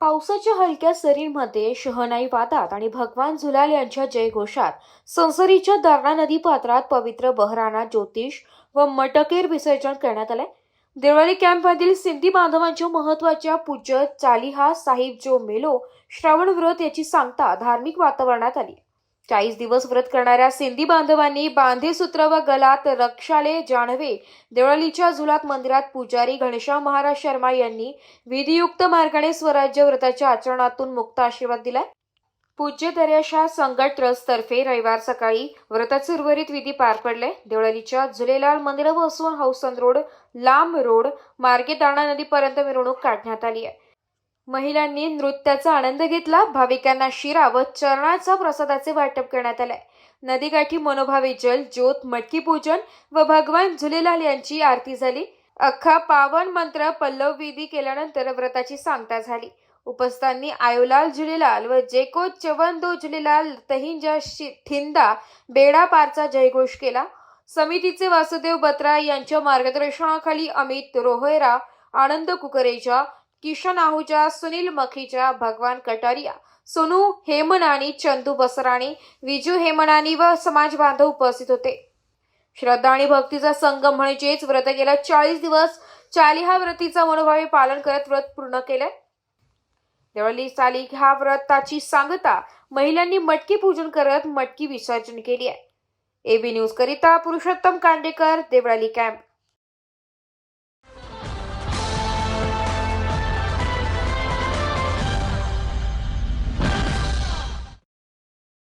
पावसाच्या हलक्या सरींमध्ये शहनाई वादात आणि भगवान झुलाल यांच्या जयघोषात संसरीच्या दारणा नदी पात्रात पवित्र बहराना ज्योतिष व मटकेर विसर्जन करण्यात आले देवळाली कॅम्पमधील सिंधी बांधवांच्या महत्त्वाच्या पूज्य चालिहा साहिब जो मेलो श्रावण व्रत याची सांगता धार्मिक वातावरणात आली. चाळीस दिवस व्रत करणाऱ्या सिंधी बांधवांनी बांधे सूत्र व गलात रक्षाले जाणवे. देवळालीच्या झुलात मंदिरात पुजारी घनश्याम महाराज शर्मा यांनी विधियुक्त मार्गाने स्वराज्य व्रताच्या आचरणातून मुक्त आशीर्वाद दिलाय. पूज्य दर्याशा संगट ट्रस्टतर्फे रविवार सकाळी व्रताचे उर्वरित विधी पार पडले. देवळालीच्या झुलेलाल मंदिरापासून हौसन रोड लांब रोड मार्गे दाणा नदीपर्यंत मिरवणूक काढण्यात आली आहे. महिलांनी नृत्याचा आनंद घेतला. भाविकांना शिरा व चरणाचा प्रसादाचे वाटप करण्यात आले. नदीकाठी मनोभावे जल ज्योत मटकी पूजन व भगवान झुलेलाल यांची आरती झाली. अख्खा पावन मंत्र पल्लव विधी केल्यानंतर व्रताची सांगता झाली. उपस्थांनी आयोलाल झुलेलाल व जेको चवंदो झुलेलाल तहिंजा शि- ठिंदा बेडा पारचा जयघोष केला. समितीचे वासुदेव बत्रा यांच्या मार्गदर्शनाखाली अमित रोहेरा आनंद कुकरेजा किशन आहुजा सुनील मखीजा भगवान कटारिया सोनू हेमनानी चंदू बसराणी विजू हेमनानी व समाज बांधव उपस्थित होते. श्रद्धा आणि भक्तीचा संगम म्हणजेच व्रत गेला चाळीस दिवस चालिहा व्रतीचा मनोभावे पालन करत व्रत पूर्ण केलंय. देवळी चाली ह्या व्रताची सांगता महिलांनी मटकी पूजन करत मटकी विसर्जन केली आहे. एबी न्यूज करिता पुरुषोत्तम कांडेकर देवळाली कॅम्प